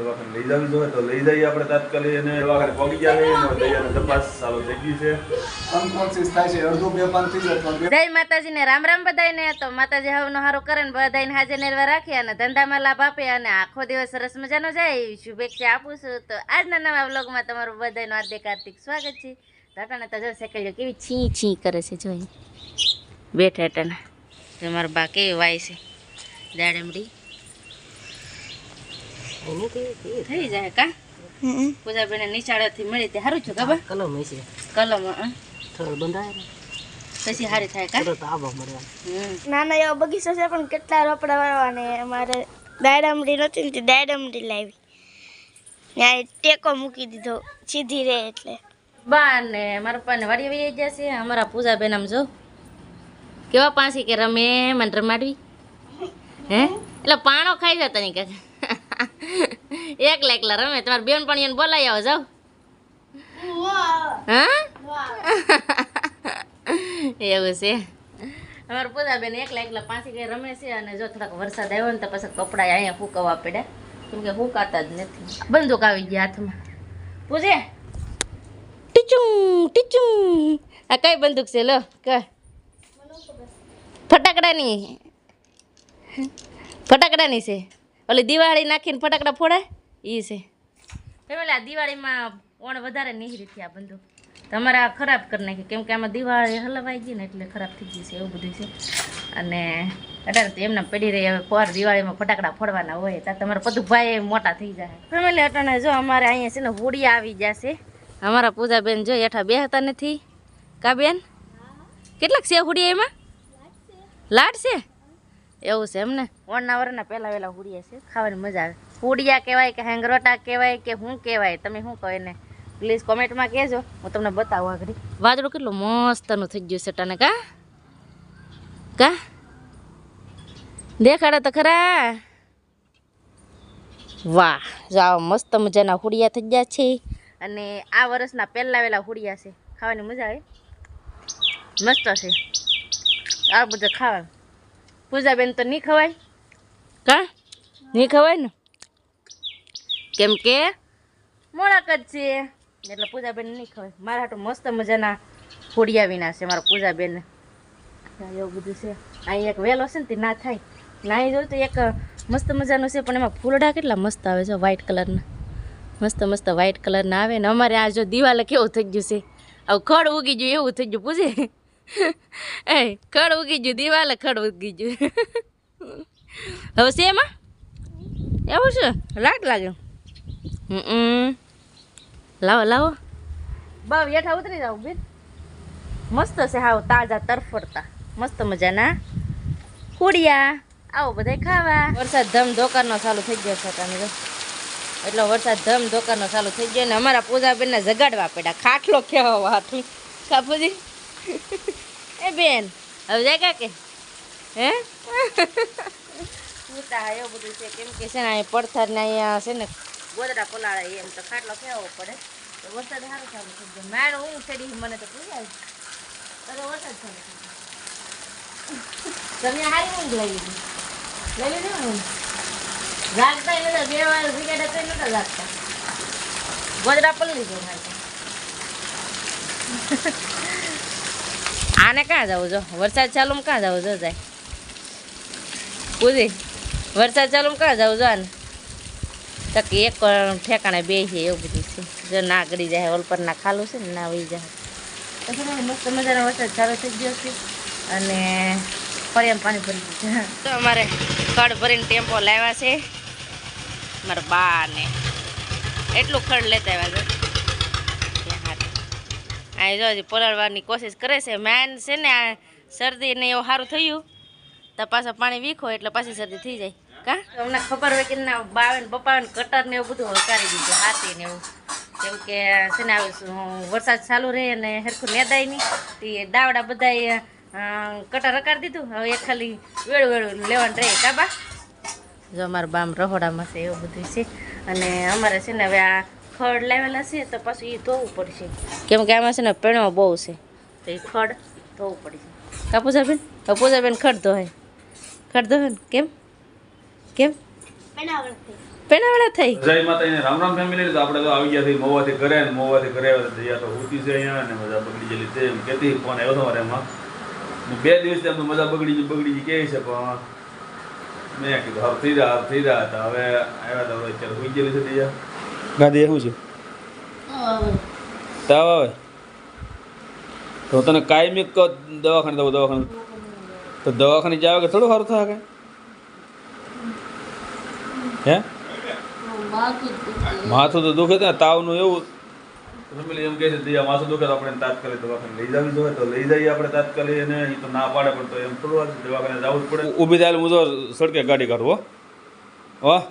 દવાખાને લઈ જવી જોઈએ તો લઈ જઈએ આપણે તાત્કાલિક એને દવાખાને પહોંચી જાય એનો દયાને તપાસ ચાલુ થઈ ગઈ છે. અનકોન્શિયસ થાય છે અડધું બેભાન થઈ જાય જય માતાજીને રામ રામ બધાયને. તો માતાજી હવનો હારો કરે ને બધાયને હાજર નેરવા રાખી અને ધંધામાં લાભ આપે અને આખો દિવસ સરસ મજાનો જાય. એવી શુભેચ્છા આપું છું. તો આજના નવા વ્લોગમાં તમારું બધાયનું હાર્દિક હાર્દિક સ્વાગત છે. ટાટાને તો જો સેકલ્યો કેવી છી છી કરે છે જોઈ. બેઠા ટાટાના મારા બા કેવી વાય છે. દાડમડી થઈ જાય કા? પૂજા બેને નિશાળેથી મળી તે સારું છે ખબર? કલમ હશે. કલમ હં. બંધાય પછી સારી થાય કા? તરત આવા મળે નાના એવો બગીચો છે પણ કેટલા રોપડા વાળવાને અમારે દાયડામડી નથી ને તે દાયડામડી લાવી. ત્યાં ટેકો મૂકી દીધો સીધી રહે એટલે. બા ને મારા પપ્પાને વાડી વહી જશે અમારા પૂજા બેન આમ જો. કેવા પાસી કે રમે મને રમાડવી. હે? એટલે પાણો ખાઈ જતા નહીં કે એકલા એકલા રમે. તમારે બેન પણ એને બોલાવી આવો જાવ હા? એવું છે. અમારા પૂજા બેન એકલા એકલા પાછી કઈ રમે છે અને જો થોડાક વરસાદ આવ્યો ને તો પછી કપડા અહીંયા ફૂકવવા પડ્યા. કેમ કે ફૂંકાતા જ નથી. બંદૂક આવી ગયા હાથમાં. પૂજે? ટીચું ટીચું આ કઈ બંદૂક છે? લો કે. ફટાકડાની. ફટાકડાની છે. ઓલી દિવાળી નાખીને ફટાકડા ફોડે એ છે. ફેમિલી, આ દિવાળીમાં ઓણ વધારે નીહરી થયા બંધુ. તમારા ખરાબ કરી નાખી. કેમ કે આમાં દિવાળી હલવાઈ ગઈ ને એટલે ખરાબ થઈ ગઈ છે, એવું બધું છે. અને અટાણે તો એમને પડી રહી, હવે પર દિવાળીમાં ફટાકડા ફોડવાના હોય ત્યાં તમારા બધું ભાઈ મોટા થઈ જાય. ફેમિલી, અટાણે જો અમારે અહીંયા છે ને હોળી આવી જશે. અમારા પૂજાબેન જો હેઠા બેહતા નથી. કા બેન? કેટલાક છે હોળી એમાં? લાડ છે? એવું છે એમને ને? વરના પહેલા વહેલા હુડિયા છે. ખાવાની મજા આવે. હુડિયા કહેવાય કે હેંગરોટા કહેવાય કે શું કહેવાય? તમે શું કહો એને? પ્લીઝ કોમેન્ટમાં કહેજો. હું તમને બતાવું આગળ. વાદળું કેટલું મસ્તનું થઈ ગયું છે તને કા કા? દેખાડે તો ખરા. વાહ જાઓ મસ્ત મજાના હુડિયા થઈ ગયા છે. અને આ વર્ષના પહેલા વહેલા હુડિયા છે. ખાવાની મજા આવે. મસ્ત છે. આ બધું ખાવાનું. પૂજાબેન તો નહીં ખવાય? કા? નહીં ખવાય ને? કેમ કે? મોડાક જ છે. એટલે પૂજાબેન નહીં ખવાય. મારા હાટું મસ્ત મજાના ફોડિયા વિના છે મારા પૂજાબેન. એવું બધું છે. અહીં એક વહેલો છે ને તે ના થાય. ના જોયું તો એક મસ્ત મજાનું છે પણ એમાં ફૂલડા કેટલા મસ્ત આવે છે વ્હાઈટ કલરના મસ્ત મસ્ત વ્હાઈટ કલરના આવે ને અમારે આ જો દિવાલે કેવું થઈ ગયું છે. આવું ખડ ઉગી ગયું એવું થઈ ગયું પૂછે એ ખડ ઉગી ગયું દિવાલે ખડ ઉગી ગયું. હવે છે એમાં? એવું છે? લાગ લાગે હમ. લાવો લાવો. બાવ હેઠા ઉતરી જાવ બેન મસ્ત છે હાવ તાજા તરફડતા મસ્ત મજાના. કુડિયા આવો બધા ખાવા. વરસાદ ધમ ધોકારનો ચાલુ થઈ ગયો છે તમે એટલો વરસાદ ધમ ધોકારનો ચાલુ થઈ ગયો ને અમારા પૂજાબેનને જગાડવા પડ્યા. ખાટલો કહેવા હાથું કાપુજી. એ બેન હવે જાય કે હે? પૂતા એવું બધું છે કેમ કે છે ને અહીંયા પડથાર ને અહીંયા છે ને ગોદડા પલાળે એમ તો ખાટલો કેવો પડે. તો વરસાદ સારો ચાલુ થઈ ગયો. માણ હું ચડી મને તો પૂજાય અરે વરસાદ ચાલુ તમે હારી ઊંઘ લઈ લીધી. લઈ લીધી ને જાગતા નતા બે વાર વિકેટ તો નતા જાગતા. ગોદડા પલળી ગયો મારે. આને ક્યાં જવું જો? વરસાદ ચાલુમાં ક્યાં જવું જો જાય? પૂછી વરસાદ ચાલુમાં ક્યાં જવું જો આને? તક એક ઠેકાણે બે છે એવું બધું છે. જો ના ગળી જાય ઓલ પર ખાલું છે ને, ના વહી જાય. મસ્ત મજાનો વરસાદ ચાલુ થઈ ગયો છે અને ફરી પાણી ભરી છે. તો અમારે ખડ ભરીને ટેમ્પો લાવ્યા છે. મારા બા ને એટલું ખડ લેતા આવ્યા છે. આ જો હજી પલાળવાની કોશિશ કરે છે. મેન છે ને આ શરદી ને એવું સારું થયું, તો પાછા પાણી વીખો એટલે પાછી શરદી થઈ જાય. કા? અમને ખબર હોય કે ના બાવે ને પપ્પાવે કટર ને એવું બધું હકારી દીધું, હાથી ને એવું. કેમ કે છે ને વરસાદ ચાલુ રહે અને હરખું નેદાય નહીં. તે દાવડા બધાએ કટર હકારી દીધું. હવે એ ખાલી વેળું વેળું લેવાનું રહે. કાબા જો અમારા બામ રહોડામાં છે, એવું બધું છે. અને અમારે છે ને હવે આ ખડ લાવેલા છે તો પાછું એ ધોવું પડશે. કેમ કે આમાં છે ને પેણો બહુ છે. તો એ ખડ ધોવું પડશે. કપૂજાબેન કપૂજાબેન ખડ ધોય ખડ ધોવે ને? કેમ? કેમ? પેણાવાળા થઈ. જય માતાજીને રામ રામ ફેમિલી તો આપણે તો આવી ગયા થઈ મોવાથી ઘરે ને ઘરે તો ઉતી છે અહીંયા મજા બગડી ગયેલી છે. એમ કેતી ફોન આવ્યો હતો એમાં. બે દિવસ એમનું મજા બગડી ગઈ બગડી ગઈ, કહે છે મેં કીધું હવે થઈ રહ્યા હતા. હવે આવ્યા હતા અત્યારે હોઈ ગયેલી છે દયા ગાદી શું છે? તાવ આવે? તો હું તને કાયમી કહો દવાખાને દઉં દવાખાને. તો દવાખાને જાવ કે થોડું સારું થાય હે? માથું તો દુખે ત્યાં ને તાવનું એવું. ફેમિલી એમ કહે છે દિયા માથું દુખે તો આપણે તાત્કાલિક દવાખાને લઈ જવી જોઈએ. તો લઈ જઈએ આપણે તાત્કાલિક અને એ તો ના પાડે પણ તો એમ થોડું દવાખાને જવું જ પડે. ઊભી થાય હું તો સડકે ગાડી કાઢવો હો. હો.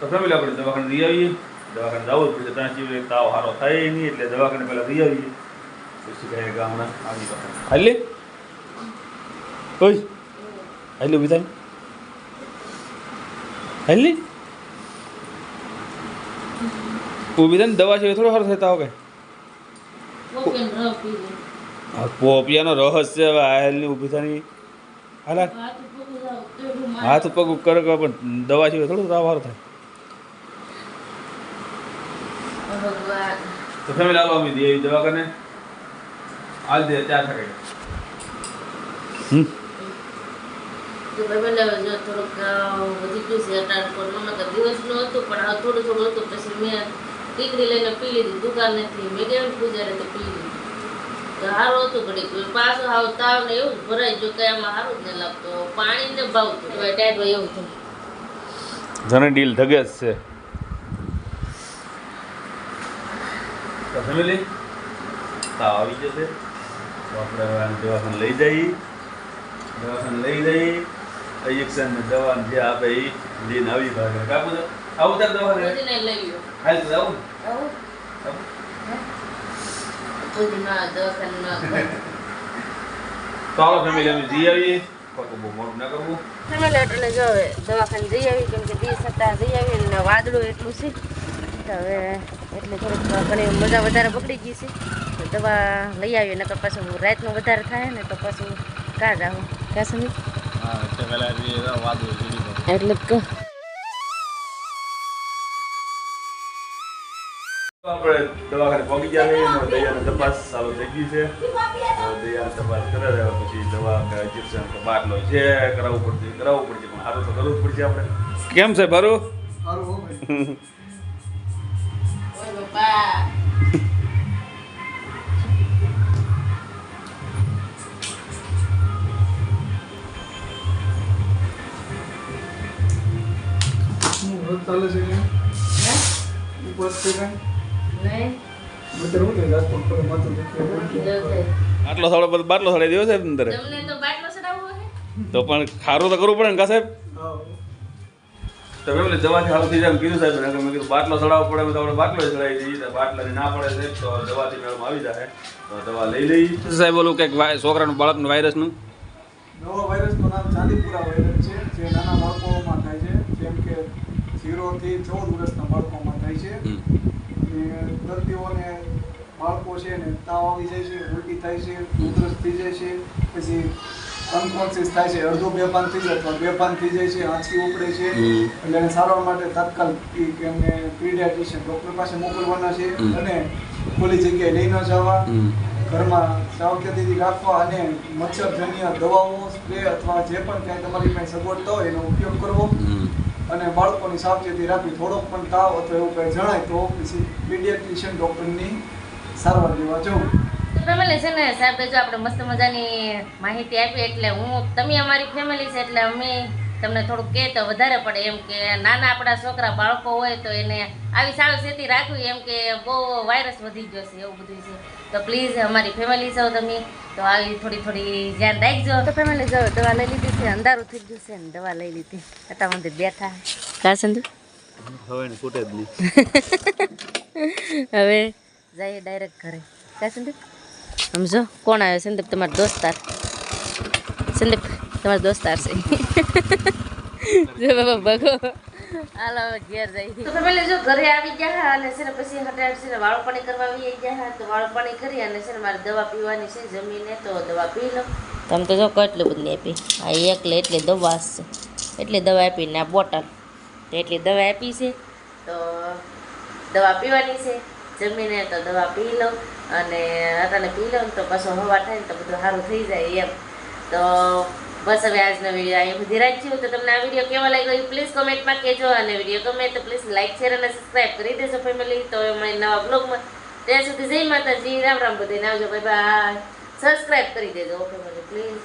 તો ફેમિલી આપણે દવાખાને રહી આવીએ. દવાખાને જવું પછી પડશે ત્યાં સિવાય તાવ સારો થાય નહીં એટલે દવાખાને પહેલાં રહી આવીએ. પછી કહે ગામડા આવી હાલે? ઓય હાલી ઊભી થાય. હાલે? ઊભી થાય ને દવા છે થોડો સારો થાય તાવ આ પોપિયાનો રહસ્ય હવે હાલની ઊભી થાય હાલા? હાથ પગ કરે કરે પણ દવા છે થોડું તાવ સારો થાય. તો ફેમિલી આલો અમે દે દવાખાને. આજ દે ત્યાં થાય. હમ. થોડુંક વધી ગયું છે અટાણ પર નમક દિવસનું હતું પણ આ થોડું થોડું હતું પછી મેં ટીકડી લઈને પી લીધી દુકાનેથી મેં કેમ પૂજારે તો પી લીધી? તો સારું હતું ઘડીક. પાછો હાવ તાવ ને એવું જ ભરાઈ ગયું કઈ આમાં સારું જ ન લાગતું. પાણી ને ભાવતું. ટાઈટ હોય એવું થયું. જને ડીલ ધગે છે. ફેમિલી તાવ આવી જશે. તો આપણે હવે આને દવાખાને લઈ જઈએ. દવાખાને લઈ જઈએ. ઇન્જેક્શન દવા જે આપે એ લઈને આવી ભાગે. કાપું તો. આવું તાર લ્યો. હાલ તો આવું. આવું. આવું. તો હાલો ફેમિલી અમે જઈ આવીએ. ખોટું બહુ મોડું ના કરવું. ફેમિલી એટલે દવાખાને જઈ આવી કેમ કે દી સપ્તાહ જઈ આવી ને વાદળું એટલું છે. તો હવે એટલે થોડુંક ઘણી મજા વધારે બગડી ગઈ છે. તો દવા લઈ આવીએ નકર પાછું રાતનું વધારે થાય ને તો પાછું કાં જાઉં. ક્યાં સમજ એટલે આપણે દવાખાને પહોંચી ગયા છીએ અને દયાને તપાસ ચાલુ થઈ ગઈ છે. તો દયાને તપાસ કરે છે પછી દવા ઇન્જેક્શન કે બાટલો જે કરાવવું પડશે કરાવવું પડશે પણ સારું તો કરવું જ પડશે આપણે. કેમ છે બારું ચાલે છે કે ઉપવાસ છે કાંઈ? નહીં અત્યારે હું થાય રાજકોટ પર માથું દુખે આટલો સાડો બધો બાટલો સાડી દેવો છે અંદર. તમને તો બાટલો હે તો પણ ખારું તો કરવું પડે ને કા સાહેબ? હા. તો એમ એટલે દવાથી સારું થઈ જાય કીધું સાહેબ. મેં કીધું બાટલો ચડાવવો પડે તો આપણે બાટલો ચડાવી દઈએ. તો બાટલાની ના પડે સાહેબ તો દવાથી મેળમાં આવી જાય. તો દવા લઈ લઈએ. સાહેબ ઓલું કંઈક છોકરાનું બાળકનું વાયરસનું? નવો વાયરસનું નામ ચાંદીપુરા વાયરસ છે જે નાના બાળકોમાં થાય છે. જેમ કે ઝીરોથી ચૌદ વર્ષના બાળકોમાં થાય છે. અને દર્દીઓને બાળકો છે ને તાવ આવી જાય છે ઉલટી થાય છે ઉધરસ થઈ જાય છે. પછી અનકોન્શિયસ થાય છે. અડધો બેભાન થઈ જાય પણ બેભાન થઈ જાય છે આંચકી ઉપડે છે. એટલે એને સારવાર માટે તાત્કાલિક એમને પીડિયાટ્રિશિયન ડૉક્ટર પાસે મોકલવાના છે અને ખુલ્લી જગ્યાએ લઈ ન જવા. ઘરમાં સાવચેતીથી રાખવા અને મચ્છરજન્ય દવાઓ સ્પ્રે અથવા જે પણ કાંઈ તમારી પાસે સગવડતા હોય એનો ઉપયોગ કરવો. અને બાળકોની સાવચેતી રાખવી. થોડોક પણ તાવ અથવા એવું કંઈ જણાય તો પછી પીડિયાટ્રિશિયન ડૉક્ટરની સારવાર લેવા જવું. ફેમિલી છે ને સાહેબ જો આપણે મસ્ત મજાની માહિતી આપી એટલે હું તમે અમારી ફેમિલી છે એટલે અમે તમને થોડુંક કહે તો વધારે પડે એમ કે નાના આપણા છોકરા બાળકો હોય તો એને આવી સારું સેતી રાખવી એમ કે બહુ વાયરસ વધી ગયો છે એવું બધું છે. તો પ્લીઝ અમારી ફેમિલી છો તમે તો આવી થોડી થોડી ધ્યાન રાખજો. તો ફેમિલી જો દવા લઈ લીધી છે અંધારું થઈ ગયું છે ને દવા લઈ લીધી. હતા મંદિર બેઠા. કા સંધુ? હવે ફૂટે જ નહીં. હવે? જઈએ ડાયરેક્ટ ઘરે. કા સંદીપ સમજો કોણ આવ્યો? સંદીપ તમારો દોસ્તાર સંદીપ તમારો દોસ્તાર છે. જો બાબા ભગો. હાલો ઘેર જઈ. તો ફેમિલી જો ઘરે આવી ગયા અને છે ને પછી હટાડ છે ને વાળું પાણી કરવા આવી ગયા તો વાળું પાણી કરી અને છે ને મારે દવા પીવાની છે જમીને તો દવા પી લો. તમે તો જો કેટલી બધી આપી. આ એકલે એટલી દવા છે. એટલી દવા આપીને આ બોટલ. એટલી દવા આપી છે. તો દવા પીવાની છે. જમીને તો દવા પી લો. અને અટાણે પી લો ને તો પાછો હવા થાય ને તો બધું સારું થઈ જાય એમ. તો બસ હવે આજનો વીડિયો અહીં સુધી રાખ્યું. તો તમને આ વીડિયો કેવો લાગ્યો એ પ્લીઝ કોમેન્ટમાં કહેજો. અને વીડિયો ગમે તો પ્લીઝ લાઇક શેર અને સબસ્ક્રાઈબ કરી દેજો ફેમિલી તો અમે નવા બ્લોગમાં ત્યાં સુધી જય માતાજી. રામ રામ બધાને આવજો. બાય બાય સબસ્ક્રાઈબ કરી દેજો ઓકે મને પ્લીઝ